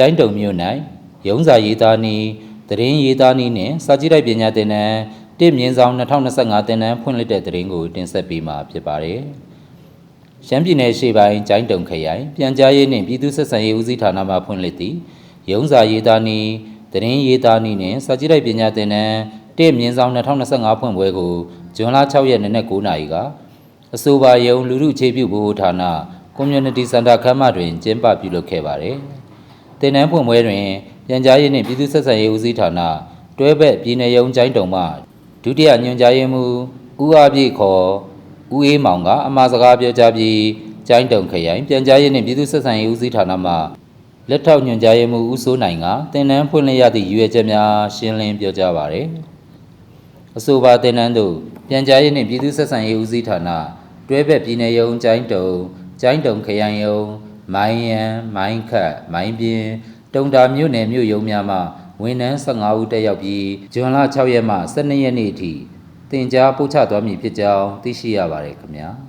ကျိုင်းတုံမြို့၌ရုံးစာရေးသားနည်းသတင်းရေးသားနည်းနှင့်စာကြည့်တိုက်ပညာသင်တန်းတစ်မြင်းဆောင်2025သင်တန်းဖွင့်လှစ်တဲ့သတင်းကိုတင်ဆက်ပေးမှာဖြစ်ပါတယ်။ရှမ်းပြည်နယ်ရှေ့ပိုင်းကျိုင်းတုံခရိုင်ပြန်ကြားရေးနှင့်ပြည်သူ့ဆက်ဆံရေးဦးစီးဌာနမှဖွင့်လှစ်သည့်ရုံးစာရေးသားနည်းသတင်းရေးသားနည်းနှင့်စာကြည့်တိုက်ပညာသင်တန်းတစ်မြင်းဆောင်2025ဖွင့်ပွဲကိုဇွန်လ6ရက်နေ့နက်9:00နာရီကအဆိုပါယုံလူမှုအခြေပြုဘုဟဌာန Community Center ခမ်းမတွင်ကျင်းပပြုလုပ်ခဲ့ပါတယ်။ တင်နန်းဖွင့်ပွဲတွင်ပြန်ကြားရေးနှင့်ပြည်သူ့ဆက်ဆံရေးဦးစီးဌာနတွဲဘက်ပြည်내ရုံးကျိုင်းတုံမှဒုတိယညွှန်ကြားရေးမှူးဦးအားပြည့်ခေါ်ဦးအေးမောင်ကအမှာစကားပြောကြားပြီးကျိုင်းတုံခရိုင်ပြန်ကြားရေးနှင့်ပြည်သူ့ဆက်ဆံရေးဦးစီးဌာနမှလက်ထောက်ညွှန်ကြားရေးမှူးဦးစိုးနိုင်ကတင်နန်းဖွင့်လှစ်ရသည့်ရည်ရွယ်ချက်များရှင်းလင်းပြောကြားပါရယ်။အဆိုပါတင်နန်းတို့ပြန်ကြားရေးနှင့်ပြည်သူ့ဆက်ဆံရေးဦးစီးဌာနတွဲဘက်ပြည်내ရုံးကျိုင်းတုံကျိုင်းတုံခရိုင်ရုံး မိုင်းရန်မိုင်းခတ်မိုင်းပြင်းတုံတာမြို့နယ်မြို့ရုံးများမှဝန်ထမ်း15ဦးတက်ရောက်ပြီးဇွန်လ6ရက်မှ12ရက်နေ့အထိတင် जा ပို့ချသွားမည်ဖြစ်ကြောင်းသိရှိရပါတယ်ခင်ဗျာ။